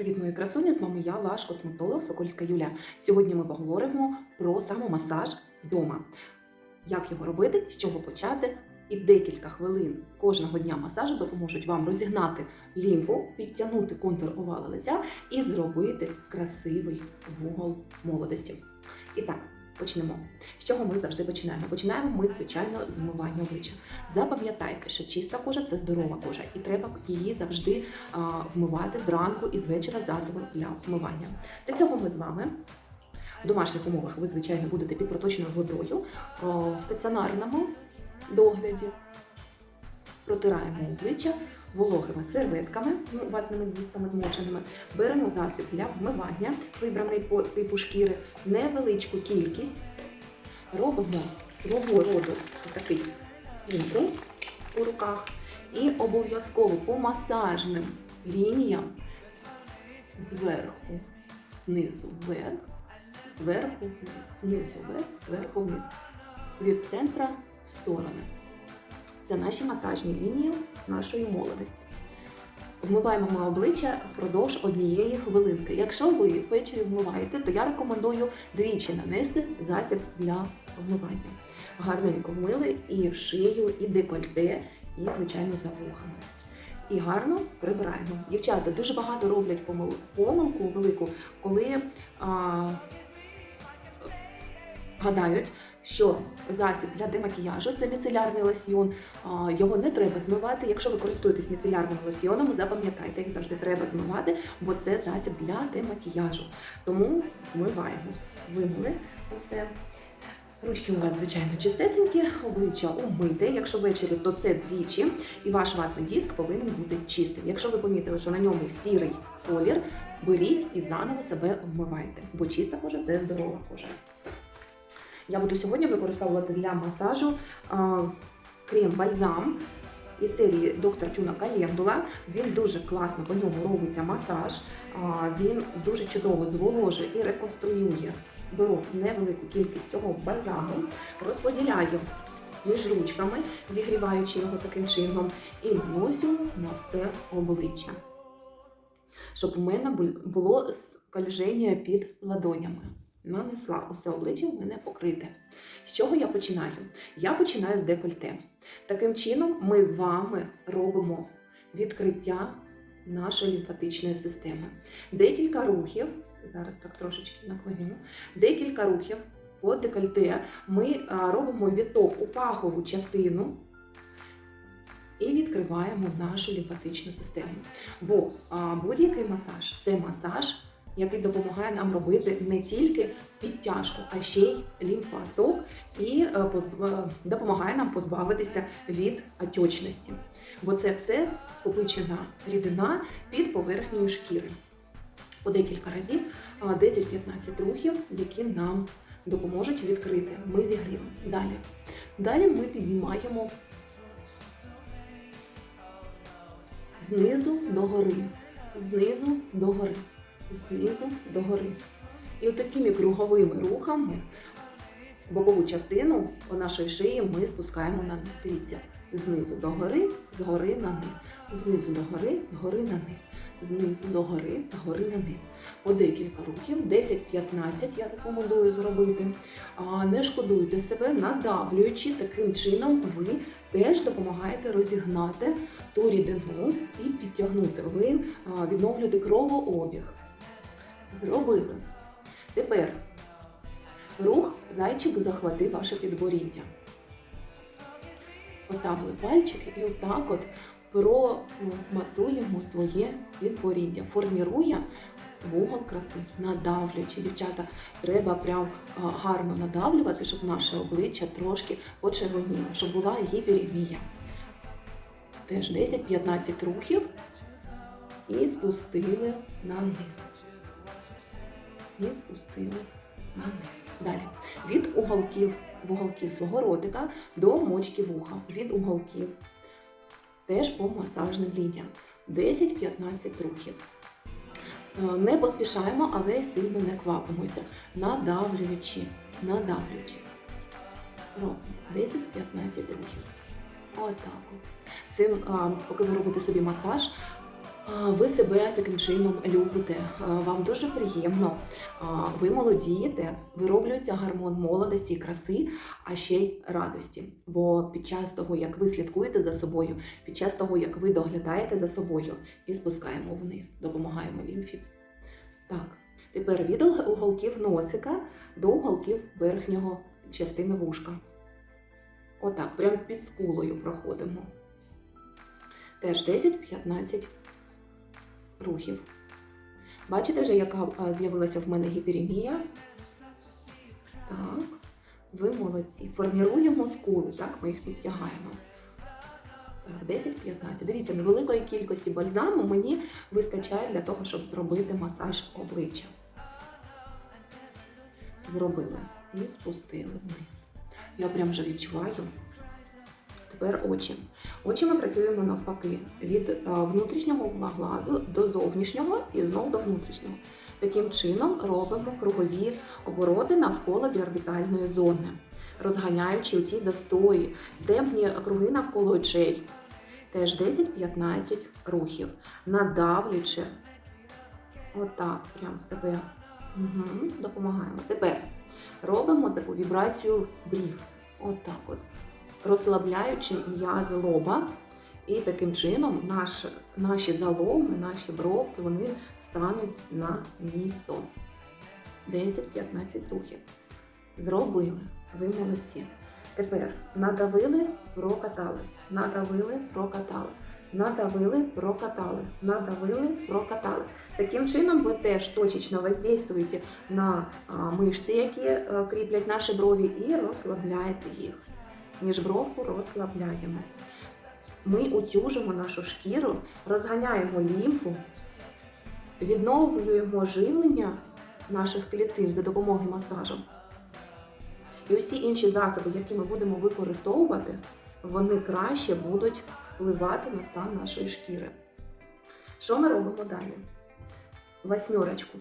Привіт, мої красуні! З вами я, ваш косметолог Сокольська Юля. Сьогодні ми поговоримо про самомасаж вдома. Як його робити, з чого почати, і декілька хвилин кожного дня масажу допоможуть вам розігнати лімфу, підтягнути контур овала лиця і зробити красивий вугол молодості. І так, почнемо. З чого ми завжди починаємо? Починаємо ми, звичайно, з вмивання обличчя. Запам'ятайте, що чиста кожа це здорова кожа, і треба її завжди а, вмивати зранку і з вечора засобом для вмивання. Для цього ми з вами в домашніх умовах ви, звичайно, будете під проточною водою в стаціонарному догляді. Протираємо обличчя вологими серветками з ватними дісками змоченими. Беремо засіб для вмивання, вибраний по типу шкіри, невеличку кількість. Робимо свого роду такий імпринт у руках і обов'язково по масажним лініям зверху, знизу вверх, зверху знизу вверх, зверху вниз. Від центра в сторони. Це наші масажні лінії нашої молодості. Вмиваємо ми обличчя впродовж однієї хвилинки. Якщо ви ввечері вмиваєте, то я рекомендую двічі нанести засіб для вмивання. Гарненько вмили і шию, і декольте, і, звичайно, за вухами. І гарно прибираємо. Дівчата дуже багато роблять помил- помилку велику, коли а, гадають, що засіб для демакіяжу це міцелярний лосьйон. Його не треба змивати. Якщо ви користуєтесь міцелярним лосьйоном, запам'ятайте, їх завжди треба змивати, бо це засіб для демакіяжу. Тому вмиваємо. Вимили усе. Ручки у вас, звичайно, чистесенькі, обличчя умите. Якщо ввечері, то це двічі, і ваш ватний диск повинен бути чистим. Якщо ви помітили, що на ньому сірий колір, беріть і заново себе вмивайте, бо чиста кожа це здорова кожа. Я буду сьогодні використовувати для масажу крем-бальзам із серії Доктор Тюна Календула. Він дуже класно по ньому робиться масаж. Він дуже чудово зволожує і реконструює. Беру невелику кількість цього бальзаму, розподіляю між ручками, зігріваючи його таким чином, і наношу на все обличчя. Щоб у мене було скольження під ладонями. Нанесла усе обличчя в мене покрите. З чого я починаю? Я починаю з декольте. Таким чином, ми з вами робимо відкриття нашої лімфатичної системи. Декілька рухів, зараз так трошечки наклоню, декілька рухів по декольте ми робимо відток у пахову частину і відкриваємо нашу лімфатичну систему. Бо будь-який масаж це масаж, який допомагає нам робити не тільки підтяжку, а ще й лімфаток і е, е, допомагає нам позбавитися від отечності. Бо це все скопичена рідина під поверхнею шкіри. По декілька разів 10-15 рухів, які нам допоможуть відкрити. Ми зігріли. Далі. Далі ми піднімаємо знизу до гори, знизу до гори, знизу до гори. І от такими круговими рухами бокову частину по нашої шиї ми спускаємо на низ. Дивіться, знизу до гори, згори на низ, знизу до гори, згори на низ, знизу до гори, згори на низ. По декілька рухів, 10-15 я рекомендую зробити. Не шкодуйте себе, надавлюючи таким чином, ви теж допомагаєте розігнати ту рідину і підтягнути. Ви відновлюєте кровообіг. Зробили. Тепер рух зайчик захватив ваше підборіддя. Поставили пальчики і отак от промасуємо своє підборіддя. Формірує вугол краси, надавлюючи. Дівчата, треба прям гарно надавлювати, щоб наше обличчя трошки почервоніло, щоб була гіперемія. Теж 10-15 рухів і спустили на низ. І спустили на низ. Далі. Від уголків, вуголків свого ротика до мочки вуха. Від уголків. Теж по масажним лініям. 10-15 рухів. Е, Не поспішаємо, але сильно не квапимося. Надавлюючи, надавлюючи. Робимо 10-15 рухів. Отак. от. Цим, поки ви робите собі масаж, ви себе таким чином любите, вам дуже приємно, ви молодієте, вироблюється гормон молодості краси, а ще й радості. Бо під час того, як ви слідкуєте за собою, під час того, як ви доглядаєте за собою і спускаємо вниз, допомагаємо лімфі. Так, тепер від уголків носика до уголків верхнього частини вушка. Отак, прямо під скулою проходимо. Теж 10-15 рухів. Бачите вже, яка з'явилася в мене гіперемія? Так, ви молодці. Форміруємо скули, так, ми їх підтягаємо. Так, 10-15. Дивіться, невеликої кількості бальзаму мені вистачає для того, щоб зробити масаж обличчя. Зробили і спустили вниз. Я прям вже відчуваю. Тепер очі. Очі ми працюємо навпаки від е, внутрішнього глазу до зовнішнього і знов до внутрішнього. Таким чином робимо кругові обороти навколо біорбітальної зони, розганяючи у ті застої, темні круги навколо очей. Теж 10-15 рухів, надавлюючи отак, прям себе угу, допомагаємо. Тепер робимо таку вібрацію брів. Отак от розслабляючи м'язи лоба. І таким чином наш, наші заломи, наші бровки, вони стануть на місто. 10-15 рухів. Зробили. Ви молодці. Тепер надавили, прокатали. Надавили, прокатали. Надавили, прокатали. Надавили, прокатали. Таким чином ви теж точечно воздействуєте на мишці, які а, кріплять наші брові, і розслабляєте їх міжбровку розслабляємо. Ми утюжимо нашу шкіру, розганяємо лімфу, відновлюємо живлення наших клітин за допомогою масажу. І усі інші засоби, які ми будемо використовувати, вони краще будуть впливати на стан нашої шкіри. Що ми робимо далі? Восьмерочку.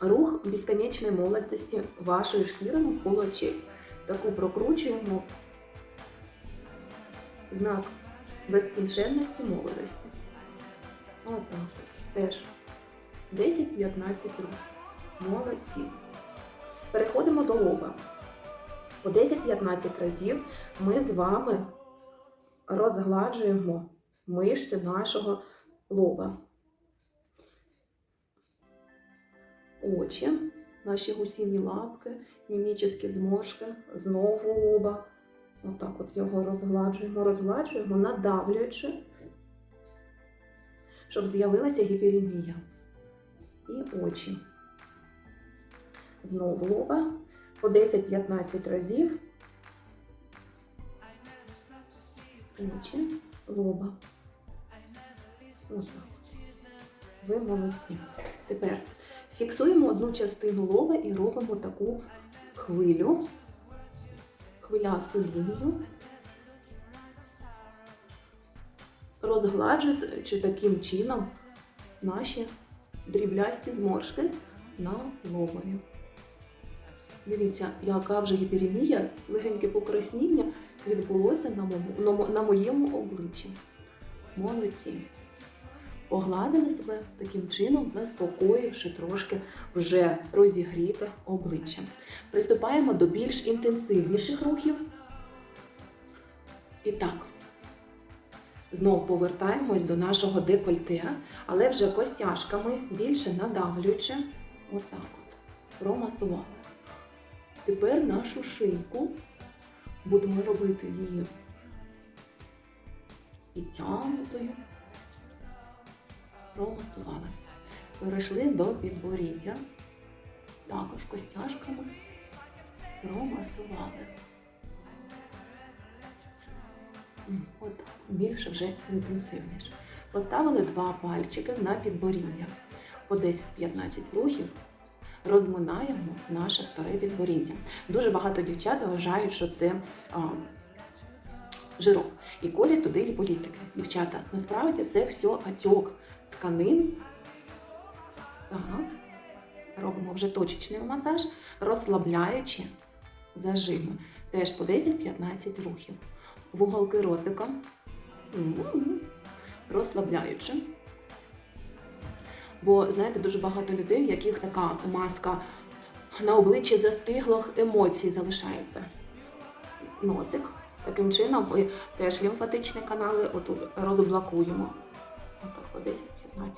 Рух безконечної молодості вашої шкіри навколо очей. Таку прокручуємо знак безкінченності молодості. Отак. Теж 10-15 років. Молодці. Переходимо до лоба. По 10-15 разів ми з вами розгладжуємо мишці нашого лоба. Очі, наші гусіні лапки, мімічні зморшки, знову лоба. Отак от його розгладжуємо, розгладжуємо, надавлюючи, щоб з'явилася гіперемія. І очі. Знову лоба по 10-15 разів. Очі, лоба. Отак. Ви молодці. Тепер фіксуємо одну частину лоба і робимо таку хвилю хвилясту лінію, розгладжуючи таким чином наші дріблясті зморшки на лобові. Дивіться, яка вже гіперемія, легеньке покрасніння відбулося на моєму, обличчі. Молодці. Погладили себе таким чином, заспокоївши трошки вже розігріте обличчя. Приступаємо до більш інтенсивніших рухів. І так, знову повертаємось до нашого декольте, але вже костяшками, більше надавлюючи, отак от, промасували. Тепер нашу шийку будемо робити її підтягнутою промасували. Перейшли до підборіддя. Також костяшками промасували. Отак. Більше вже інтенсивніше. Поставили два пальчики на підборіддя. По 10-15 рухів розминаємо наше вторе підборіддя. Дуже багато дівчат вважають, що це а, жирок. І колять туди ліполітики. Дівчата, насправді це все отек тканин. Так. Робимо вже точечний масаж, розслабляючи зажими. Теж по 10-15 рухів. В уголки ротика. Розслабляючи. Бо знаєте, дуже багато людей, в яких така маска на обличчі застиглих емоцій залишається. Носик. Таким чином теж лімфатичні канали отут розблокуємо. Отак по 10-15.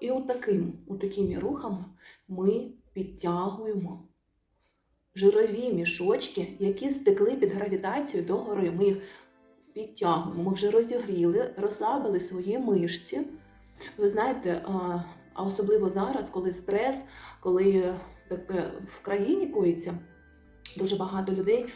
І от таким, от такими рухами ми підтягуємо жирові мішочки, які стекли під гравітацією догори. Ми їх підтягуємо. Ми вже розігріли, розслабили свої мишці. Ви знаєте, а особливо зараз, коли стрес, коли таке в країні коїться, дуже багато людей,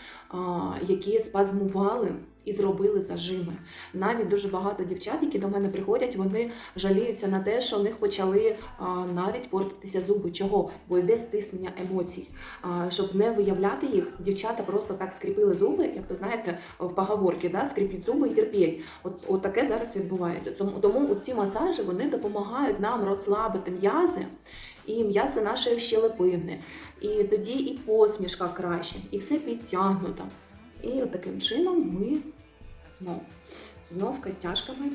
які спазмували і зробили зажими. Навіть дуже багато дівчат, які до мене приходять, вони жаліються на те, що в них почали а, навіть портитися зуби. Чого? Бо йде стиснення емоцій. А, щоб не виявляти їх, дівчата просто так скріпили зуби, як то знаєте, в поговорці, да? скріпіть зуби і терпіть. От, от таке зараз відбувається. Тому, тому ці масажі вони допомагають нам розслабити м'язи і м'язи нашої щелепини. І тоді і посмішка краще, і все підтягнуто. І от таким чином ми знов, знов костяшками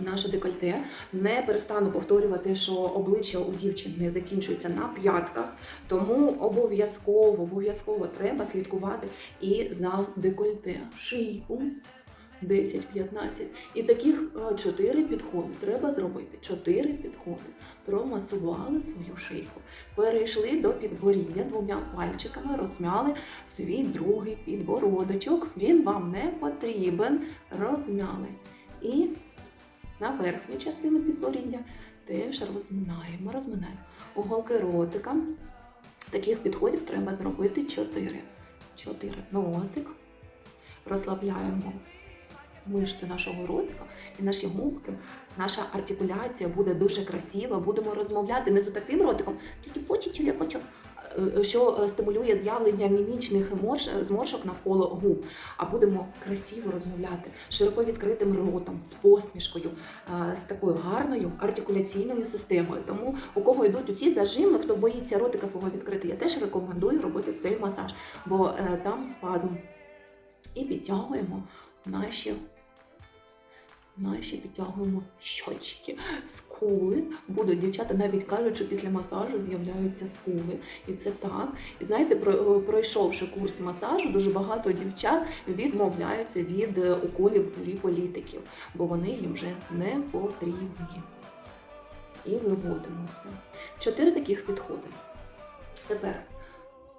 наше декольте. Не перестану повторювати, що обличчя у дівчини закінчується на п'ятках, тому обов'язково, обов'язково треба слідкувати і за декольте. Шийку 10-15. І таких 4 підходи треба зробити. 4 підходи. Промасували свою шийку. Перейшли до підборіддя двома пальчиками, розмяли свій другий підбородочок. Він вам не потрібен. Розмяли. І на верхню частину підборіддя теж розминаємо, розминаємо. Уголки ротика. Таких підходів треба зробити 4. 4. Носик. Розслабляємо мишці нашого ротика і наші губки, наша артикуляція буде дуже красива. Будемо розмовляти не з таким ротиком, що стимулює з'явлення мімічних морш- зморшок навколо губ. А будемо красиво розмовляти широко відкритим ротом, з посмішкою, з такою гарною артикуляційною системою. Тому у кого йдуть усі зажими, хто боїться ротика свого відкрити, я теж рекомендую робити цей масаж, бо е, там спазм. І підтягуємо наші, наші підтягуємо щочки, скули. Будуть дівчата навіть кажуть, що після масажу з'являються скули. І це так. І знаєте, пройшовши курс масажу, дуже багато дівчат відмовляються від е, уколів ліполітиків, бо вони їм вже не потрібні. І виводимо все. Чотири таких підходи. Тепер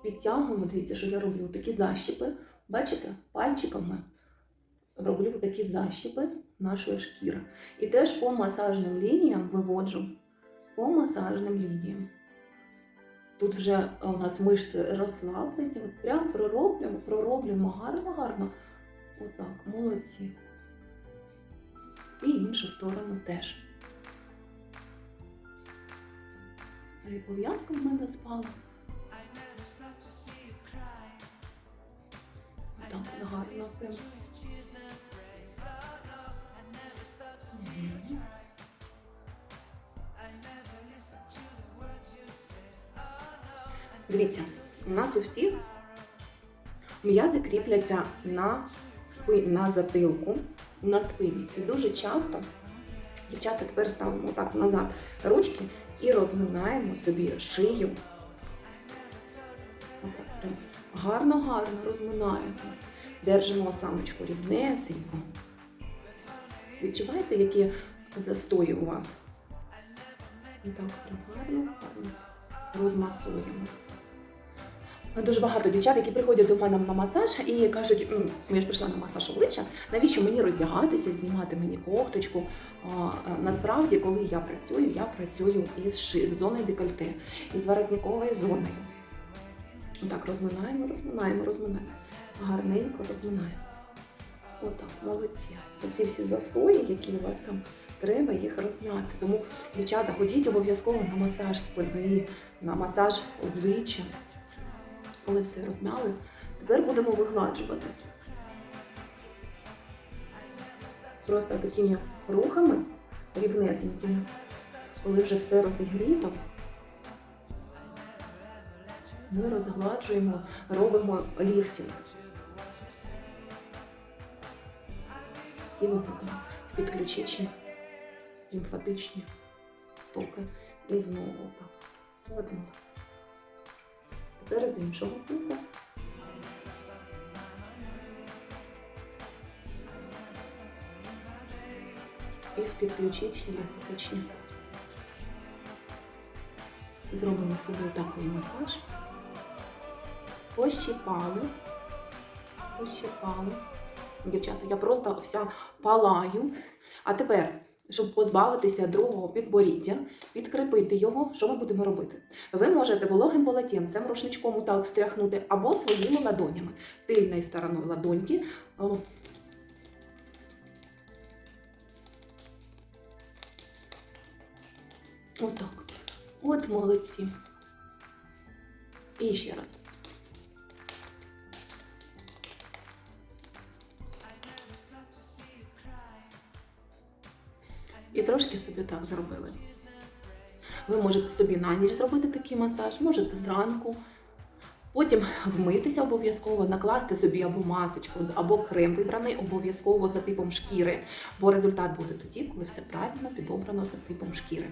підтягуємо, дивіться, що я роблю такі защіпи. Бачите, пальчиками роблю такі защіпи нашої шкіри. І теж по масажним лініям виводжу. По масажним лініям. Тут вже у нас мишці розслаблені. От прям пророблюємо, пророблюємо гарно-гарно. Отак, молодці. І іншу сторону теж. І пов'язка в мене спала. Так, гарно. Дивіться, у нас у всіх м'язи кріпляться на спині, на затилку, на спині. І дуже часто дівчата тепер ставимо так назад ручки і розминаємо собі шию. Гарно-гарно розминаємо. Держимо самочку рівнесенько. Відчуваєте, які застої у вас? І так гарно, гарно розмасуємо. Дуже багато дівчат, які приходять до мене на масаж і кажуть, я ж прийшла на масаж обличчя, навіщо мені роздягатися, знімати мені кофточку. А, а, Насправді, коли я працюю, я працюю із ши- з зоною декольте, із воротниковою зоною. Отак розминаємо, розминаємо, розминаємо. Гарненько розминаємо. Отак, молодці. Оці всі застої, які у вас там треба, їх розняти. Тому, дівчата, ходіть обов'язково на масаж спини, на масаж обличчя. Коли все розмяли, тепер будемо вигладжувати. Просто такими рухами рівнесенькими, коли вже все розігріто, ми розгладжуємо, робимо ліфтинг. Підключичні, лімфатичні стоки. І знову так. Тепер з іншого боку. І в підключичні лімфатичні стопи. Зробимо собі такий масаж. Пощипали. Пощипали. Дівчата, я просто вся палаю. А тепер, щоб позбавитися другого підборіддя, підкріпити його, що ми будемо робити? Ви можете вологим полотенцем, рушничком так стряхнути, або своїми ладонями, тильною стороною ладоньки. Отак. От молодці. І ще раз. І трошки собі так зробили. Ви можете собі на ніч зробити такий масаж, можете зранку. Потім вмитися обов'язково, накласти собі або масочку, або крем вибраний обов'язково за типом шкіри, бо результат буде тоді, коли все правильно підобрано за типом шкіри.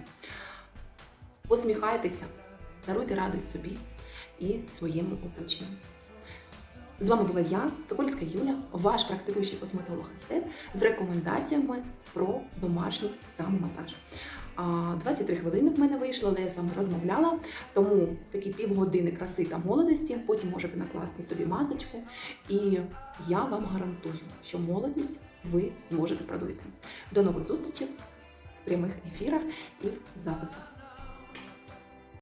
Посміхайтеся, даруйте радість собі і своєму оточенню. З вами була я, Сокольська Юля, ваш практикуючий косметолог-естет з рекомендаціями про домашній самомасаж. 23 хвилини в мене вийшло, але я з вами розмовляла, тому такі півгодини краси та молодості. Потім можете накласти собі масочку, і я вам гарантую, що молодість ви зможете продлити. До нових зустрічей в прямих ефірах і в записах.